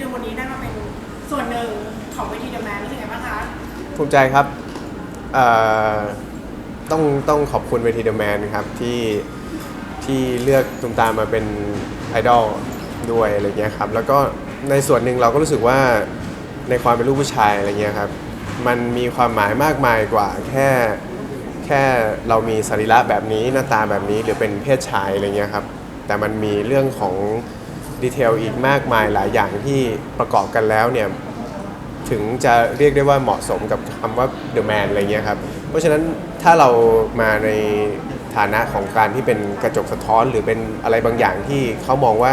นึงวันนี้ได้มาเป็นส่วนหนึ่งของเวทีเดอะแมนรู้สึกไงบ้างคะภูมิใจครับเอ่อต้องต้องขอบคุณเวทีเดอะแมนครับที่ที่เลือกตุมตามมาเป็นไอดอลด้วยอะไรเงี้ยครับแล้วก็ในส่วนหนึ่งเราก็รู้สึกว่าในความเป็นลูกผู้ชายอะไรเงี้ยครับมันมีความหมายมากมายกว่าแค่แค่เรามีสรีระแบบนี้หน้าตาแบบนี้หรือเป็นเพศชายอะไรเงี้ยครับแต่มันมีเรื่องของ ดีเทลอีกมากมายหลายอย่างที่ประกอบกันแล้วเนี่ยถึงจะเรียกได้ว่าเหมาะสมกับคำว่า The Man อะไรเงี้ยครับ เพราะฉะนั้นถ้าเรามาในฐานะของการที่เป็นกระจกสะท้อนหรือเป็นอะไรบางอย่างที่เขามองว่า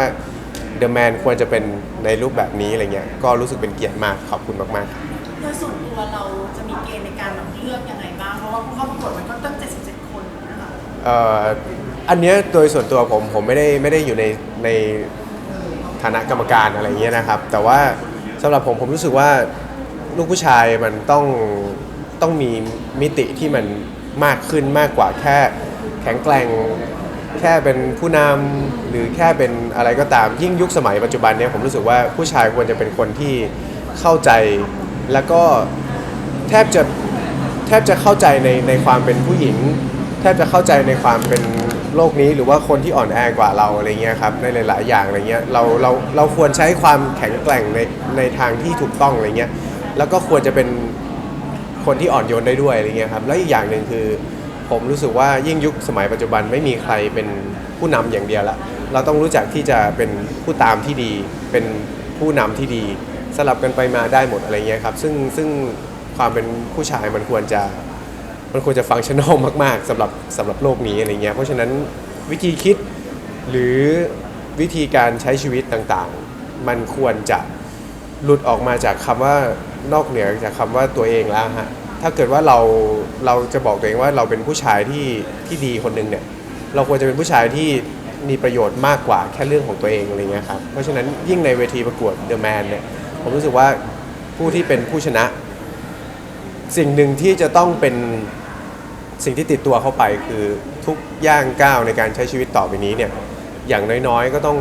The Man ควรจะเป็นในรูปแบบนี้อะไรเงี้ยก็รู้สึกเป็นเกียรติมากขอบคุณมากๆครับโดยส่วนตัวเราจะมีเกณฑ์ในการแบบเลือกยังไงบ้าง เพราะว่าผู้เข้าประกวดมันก็ตั้ง77คนนะคะเอ่ออันเนี้ยโดยส่วนตัวผมผมไม่ได้ไม่ได้อยู่ในใน ฐานะกรรมการอะไรเงี้ยนะครับ แต่ว่าสำหรับผมผมรู้สึกว่าลูกผู้ชายมันต้องต้องมีมิติที่มันมากขึ้นมากกว่าแค่แข็งแกร่งแค่เป็นผู้นำหรือแค่เป็นอะไรก็ตามยิ่งยุคสมัยปัจจุบันเนี้ยผมรู้สึกว่าผู้ชายควรจะเป็นคนที่เข้าใจแล้วก็แทบจะแทบจะเข้าใจในในความเป็นผู้หญิง แทบจะเข้าใจในความเป็น โลกนี้หรือว่าคนที่อ่อนแอกว่าเราอะไรเงี้ยครับในหลาย ๆ อย่างอะไรเงี้ยเราเราเราควรใช้ความแข็งแกร่งในในทางที่ถูกต้องอะไรเงี้ยแล้วก็ควรจะเป็นคนที่อ่อนโยนได้ด้วยอะไรเงี้ยครับแล้วอีกอย่างหนึ่งคือ ผมรู้สึกว่ายิ่งยุคสมัยปัจจุบันไม่มีใครเป็นผู้นำอย่างเดียวละเราต้องรู้จักที่จะเป็นผู้ตามที่ดี เป็นผู้นำที่ดีสลับกันไปมาได้หมดอะไรเงี้ยครับซึ่งซึ่งความเป็นผู้ชายมันควรจะ มันควรจะฟังชั่นอลมากๆสำหรับสำหรับโลกนี้อะไรเงี้ยเพราะฉะนั้นวิธีคิดหรือวิธีการใช้ชีวิตต่างๆ มันควรจะหลุดออกมาจากคำว่านอกเหนือจากคำว่าตัวเองแล้วฮะถ้าเกิดว่าเราเราจะบอกตัวเองว่าเราเป็นผู้ชายที่ที่ดีคนหนึ่งเนี่ยเราควรจะเป็นผู้ชายที่มีประโยชน์มากกว่าแค่เรื่องของตัวเองอะไรเงี้ยครับเพราะฉะนั้นยิ่งในเวทีประกวด The Man เนี่ยผมรู้สึกว่าผู้ที่เป็นผู้ชนะ สิ่งหนึ่งที่จะต้องเป็นสิ่งที่ติดตัวเข้าไปคือทุกย่างก้าวในการใช้ชีวิตต่อไปนี้เนี่ยอย่างน้อยๆก็ต้อง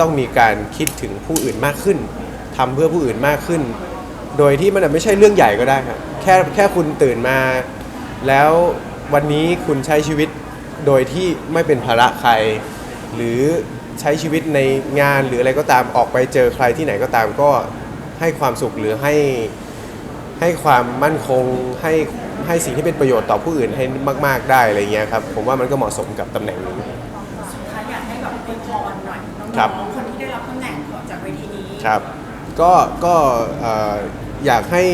ต้องมีการคิดถึงผู้อื่นมากขึ้นทำเพื่อผู้อื่นมากขึ้น โดยที่มันไม่ใช่เรื่องใหญ่ก็ได้ครับแค่แค่คุณตื่นมา แล้ววันนี้คุณใช้ชีวิตโดยที่ไม่เป็นภาระใคร หรือใช้ชีวิตในงานหรืออะไรก็ตามออกไปเจอใครที่ไหนก็ตามก็ให้ความสุขหรือให้ ให้ความมั่นคงให้ให้สิ่งที่เป็นประโยชน์ต่อผู้อื่นให้มาก ๆได้อะไรเงี้ยครับผมว่ามันก็เหมาะสมกับตำแหน่งนี้สุดท้ายอยากให้แบบอวยพรหน่อยน้ครับองๆคนที่ได้รับตำแหน่งจากเวทีนี้ครับ ก็ก็เอ่ออยากให้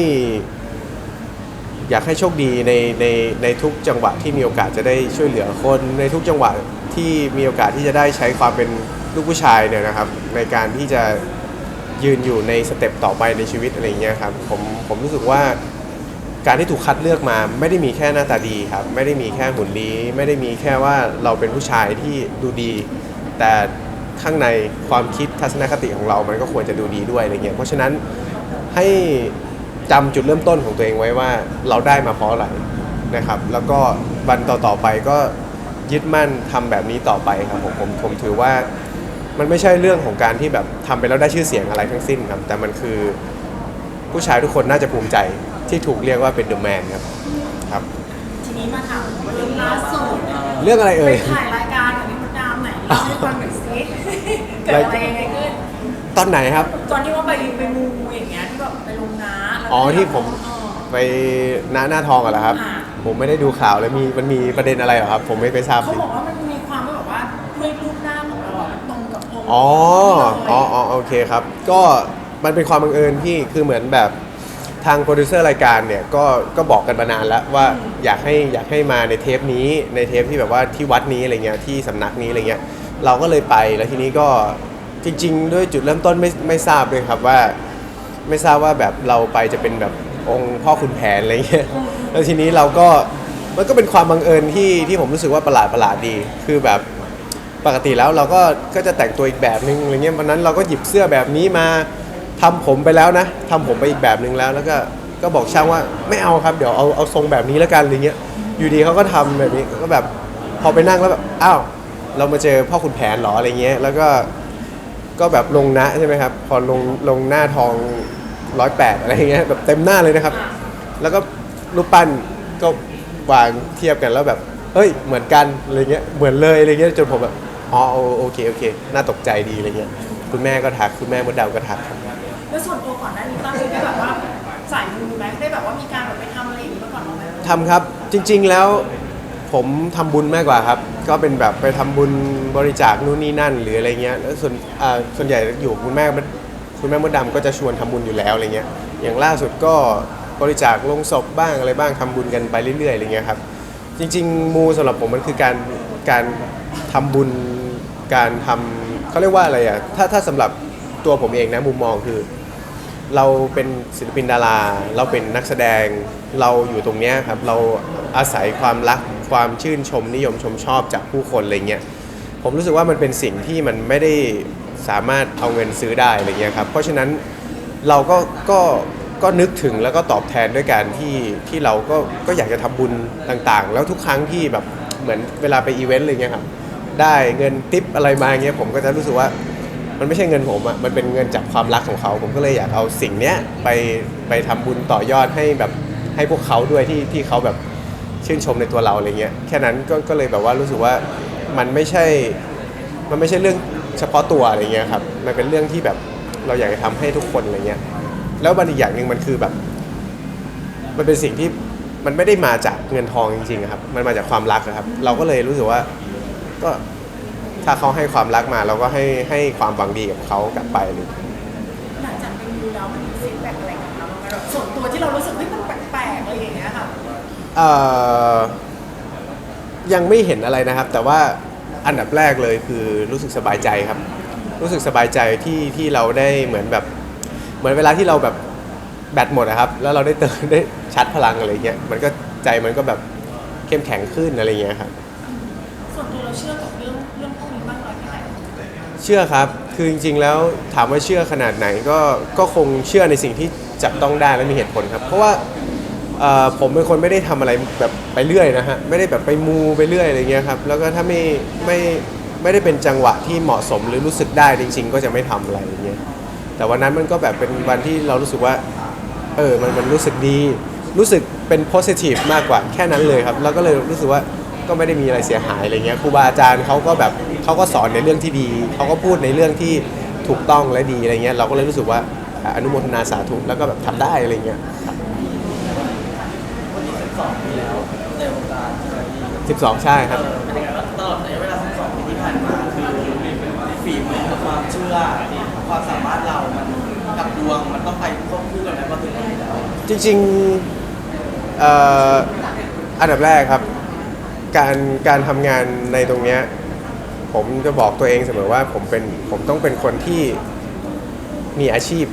อยากให้โชคดีในในในทุกจังหวะที่มีโอกาสจะได้ช่วยเหลือคนในทุกจังหวะที่มีโอกาสที่จะได้ใช้ความเป็นลูกผู้ชายเนี่ยนะครับ ในการที่จะ ยืนอยู่ในสเต็ปต่อไปในชีวิตอะไรเงี้ยครับผมผมรู้สึกว่าการที่ถูกคัดเลือกมาไม่ได้มีแค่หน้าตาดีครับ ไม่ได้มีแค่หุ่นดีไม่ได้มีแค่ว่าเราเป็นผู้ชายที่ดูดี แต่ข้างในความคิดทัศนคติของเรา มันก็ควรจะดูดีด้วยอะไรเงี้ยเพราะฉะนั้นให้จำจุดเริ่มต้นของตัวเองไว้ว่าเราได้มาเพราะอะไรนะครับ แล้วก็วันต่อๆไปก็ยึดมั่นทำแบบนี้ต่อไปครับผมผมผมถือว่า มันไม่ใช่เรื่องของการที่แบบทำไปแล้วได้ชื่อเสียงอะไรทั้งสิ้นครับ แต่มันคือผู้ชายทุกคนน่าจะภูมิใจที่ถูกเรียกว่าเป็นเดอะแมนครับครับ ทีนี้มาถามเรื่องล่าสุดเรื่องอะไรเอ่ไปยถ่ายรายการกับพี่มดดำไหนเล่าให้ฟังหน่อยสิเกิดอะไรยังไงขึ้นตอนไหนครับ ตอนที่ว่าไปไปมูอย่างเงี้ยที่แบบไปลงน้าแล้วอ๋อที่ผมเออไปหน้าหน้าทองกันเหรอครับอ่าผมไม่ได้ดูข่าวเลยมีมันมีประเด็นอะไรเหรอครับ ผมไม่ไปทราบเขาบอกว่า องค์อ๋อที่อ๋อเราอ๋อโอเคครับ ก็มันเป็นความบังเอิญที่คือเหมือนแบบทางโปรดิวเซอร์รายการเนี่ยก็ก็บอกกันมานานแล้วว่าอยากให้อยากให้มาในเทปนี้ในเทปที่แบบว่าที่วัดนี้อะไรเงี้ยที่สำนักนี้อะไรเงี้ยเราก็เลยไปแล้วทีนี้ก็จริง ๆ ด้วยจุดเริ่มต้นไม่ไม่ทราบเลยครับว่า ไม่ทราบว่าแบบเราไปจะเป็นแบบองค์พ่อคุณแผนอะไรเงี้ยแล้วทีนี้เราก็มันก็เป็นความบังเอิญที่ที่ผมรู้สึกว่าประหลาดประหลาดดี คือแบบ ปกติแล้วเราก็ก็จะแต่งตัวอีกแบบนึงอะไรเงี้ยวันนั้นเราก็หยิบเสื้อแบบนี้มาทำผมไปแล้วนะทำผมไปอีกแบบนึงแล้วแล้วก็ก็บอกช่างว่าไม่เอาครับเดี๋ยวเอาเอาทรงแบบนี้แล้วกันอะไรเงี้ยอยู่ดีเขาก็ทำแบบนี้ก็แบบพอไปนั่งแล้วแบบอ้าวเรามาเจอพ่อคุณแผนเหรออะไรเงี้ยแล้วก็ก็แบบลงนะใช่ไหมครับพอลงลงหน้าทองร้อยแปดอะไรเงี้ยแบบเต็มหน้าเลยนะครับ แล้วก็รูปปั้นก็วางเทียบกันแล้วแบบเฮ้ยเหมือนกันอะไรเงี้ยเหมือนเลยอะไรเงี้ยจนผมแบบ อ๋อโอโอเคโอเค น่าตกใจดีอะไรเงี้ย คุณแม่ก็ทัก คุณแม่มดดำก็ทักครับ แล้วส่วนตัวก่อนหน้านี้ตั้งได้แบบว่าสายมูไหมได้แบบว่ามีการแบบไปทำอะไรอย่างนี้มาก่อนไหมทำครับจริง ๆแล้วผมทำบุญมากกว่าครับ ก็เป็นแบบไปทำบุญบริจาคนู่นนี่นั่น หรืออะไรเงี้ยแล้วส่วนอ่าส่วนใหญ่อยู่คุณแม่คุณแม่มดดำก็จะชวนทำบุญอยู่แล้วอะไรเงี้ยอย่างล่าสุดก็บริจาคลงศพบ้างอะไรบ้างทำบุญกันไปเรื่อยๆอะไรเงี้ยครับจริง ๆ มูสำหรับผมมันคือการการทำบุญ การทำเขาเรียกว่าอะไรอะถ้าถ้าสำหรับตัวผมเองนะมุมมองคือ เราเป็นศิลปินดารา เราเป็นนักแสดงเราอยู่ตรงเนี้ยครับเราอาศัยความรักความชื่นชมนิยมชมชอบจากผู้คนอะไรเงี้ยผมรู้สึกว่ามันเป็นสิ่งที่มันไม่ได้สามารถเอาเงินซื้อได้อะไรเงี้ยครับเพราะฉะนั้นเราก็ก็ก็นึกถึงแล้วก็ตอบแทนด้วยการที่ที่เราก็ก็อยากจะทำบุญต่างๆ แล้วทุกครั้งที่แบบเหมือนเวลาไปอีเวนต์อะไรเงี้ยครับ ได้เงินทิปอะไรมาเงี้ยผมก็จะรู้สึกว่ามันไม่ใช่เงินผมอะมันเป็นเงินจากความรักของเขา ผมก็เลยอยากเอาสิ่งเนี้ยไปไปทำบุญต่อยอดให้แบบให้พวกเขาด้วยที่ที่เขาแบบชื่นชมในตัวเราอะไรเงี้ยแค่นั้นก็ก็เลยแบบว่ารู้สึกว่ามันไม่ใช่ มันไม่ใช่เรื่องเฉพาะตัวอะไรเงี้ยครับ มันเป็นเรื่องที่แบบเราอยากจะทำให้ทุกคนอะไรเงี้ย แล้วมันอีกอย่างหนึ่งมันคือแบบ มันเป็นสิ่งที่มันไม่ได้มาจากเงินทองจริงๆอะครับ มันมาจากความรักอะครับ เราก็เลยรู้สึกว่า ก็ ถ้าเขาให้ความรักมาเราก็ให้ให้ความหวังดีกับเขากลับไปเลยหลังจากไปดูแล้วมันมีฟีดแบ็กอะไรกับเราบ้างไหมแบบส่วนตัวที่เรารู้สึกเฮ้ยมันแปลกๆอะไรอย่างเงี้ยค่ะเอ่อยังไม่เห็นอะไรนะครับ แต่ว่าอันดับแรกเลยคือรู้สึกสบายใจครับ รู้สึกสบายใจที่ที่เราได้เหมือนแบบ เหมือนเวลาที่เราแบบแบตหมดนะครับ แล้วเราได้เติมได้ชาร์จพลังอะไรเงี้ยมันก็ใจมันก็แบบเข้มแข็งขึ้นอะไรเงี้ยครับ ส่วนตัวเราเชื่อกับ เชื่อครับ คือจริงๆแล้วถามว่าเชื่อขนาดไหนก็ก็คงเชื่อในสิ่งที่จับต้องได้และมีเหตุผลครับ เพราะว่าเอ่อผมเป็นคนไม่ได้ทำอะไรแบบไปเรื่อยนะฮะไม่ได้แบบไปมูไปเรื่อยอะไรเงี้ยครับแล้วก็ถ้าไม่ไม่ไม่ได้เป็นจังหวะที่เหมาะสมหรือรู้สึกได้จริง ๆ ก็จะไม่ทำอะไรอย่างเงี้ยแต่วันนั้นมันก็แบบเป็นวันที่เรารู้สึกว่า เออ มันมันรู้สึกดี รู้สึกเป็น positive มากกว่าแค่นั้นเลยครับ แล้วก็เลยรู้สึกว่า ก็ไม่ได้มีอะไรเสียหายอะไรเงี้ยครูบาอาจารย์เขาก็แบบเขาก็สอนในเรื่องที่ดีเขาก็พูดในเรื่องที่ถูกต้องและดีอะไรเงี้ยเราก็เลยรู้สึกว่าอะอนุโมทนาสาธุแล้วก็แบบทำได้อะไรเงี้ยสิบสองใช่ครับ เป็นยังไงบ้างตลอดระยะเวลา12ปีที่ผ่านมาคือฝีมือความเชื่อความสามารถเรามันกับดวงมันต้องไปควบคู่กันไหมพอถึงวันนี้แล้วจริงๆเอ่ออันดับแรกครับ การการทำงานในตรงเนี้ยผมจะบอกตัวเองเสมอว่าผมเป็นผมต้องเป็นคนที่มีอาชีพ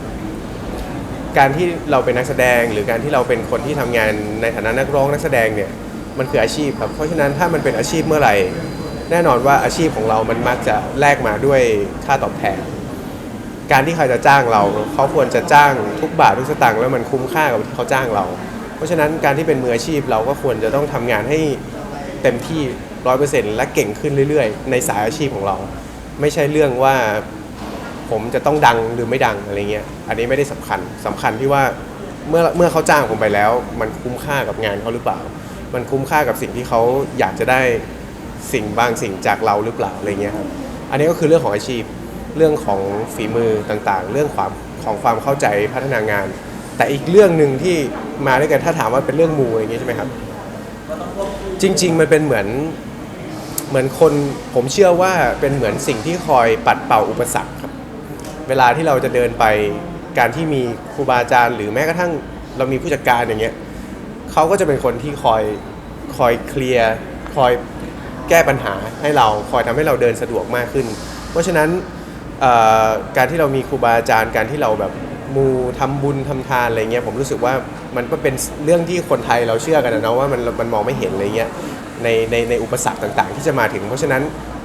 การที่เราเป็นนักแสดง หรือการที่เราเป็นคนที่ทำงานในฐานะนักร้องนักแสดงเนี่ยมันคืออาชีพครับเพราะฉะนั้นถ้ามันเป็นอาชีพเมื่อไหร่ แน่นอนว่าอาชีพของเรามันมักจะแลกมาด้วยค่าตอบแทน การที่ใครจะจ้างเราเขาควรจะจ้างทุกบาททุกสตางค์แล้วมันคุ้มค่ากับที่เขาจ้างเรา เพราะฉะนั้นการที่เป็นมืออาชีพเราก็ควรจะต้องทำงานให้ เต็มที่ร้อยเปอร์เซ็นต์และเก่งขึ้นเรื่อยๆ ในสายอาชีพของเรา ไม่ใช่เรื่องว่าผมจะต้องดังหรือไม่ดังอะไรเงี้ย อันนี้ไม่ได้สำคัญสำคัญที่ว่าเมื่อเมื่อเขาจ้างผมไปแล้ว มันคุ้มค่ากับงานเขาหรือเปล่า มันคุ้มค่ากับสิ่งที่เขาอยากจะได้สิ่งบางสิ่งจากเราหรือเปล่าอะไรเงี้ยครับอันนี้ก็คือเรื่องของอาชีพเรื่องของฝีมือต่างๆ เรื่องความของความเข้าใจพัฒนางาน แต่อีกเรื่องหนึ่งที่มาด้วยกันถ้าถามว่าเป็นเรื่องมูอย่างงี้ยใช่ไหมครับ ต้องควบคู่จริง ๆ มันเป็นเหมือนเหมือนคนผมเชื่อว่าเป็นเหมือนสิ่งที่คอยปัดเป่าอุปสรรคครับ เวลาที่เราจะเดินไปการที่มีครูบาอาจารย์ หรือแม้กระทั่งเรามีผู้จัดการอย่างเงี้ยเขาก็จะเป็นคนที่คอยคอยเคลียร์คอยแก้ปัญหาให้เราคอยทำให้เราเดินสะดวกมากขึ้น เพราะฉะนั้นเอ่อการที่เรามีครูบาอาจารย์การที่เราแบบ มูทำบุญทำทานอะไรเงี้ยผมรู้สึกว่ามันก็เป็นเรื่องที่คนไทยเราเชื่อกันนะเนาะว่ามันมันมองไม่เห็นอะไรเงี้ยในในในอุปสรรคต่างๆ ที่จะมาถึง เพราะฉะนั้น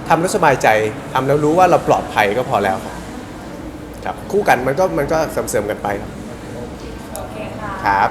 ทำแล้วสบายใจทำแล้วรู้ว่าเราปลอดภัยก็พอแล้วครับครับคู่กันมันก็มันก็เสริมๆกันไปครับ โอเคค่ะ ครับ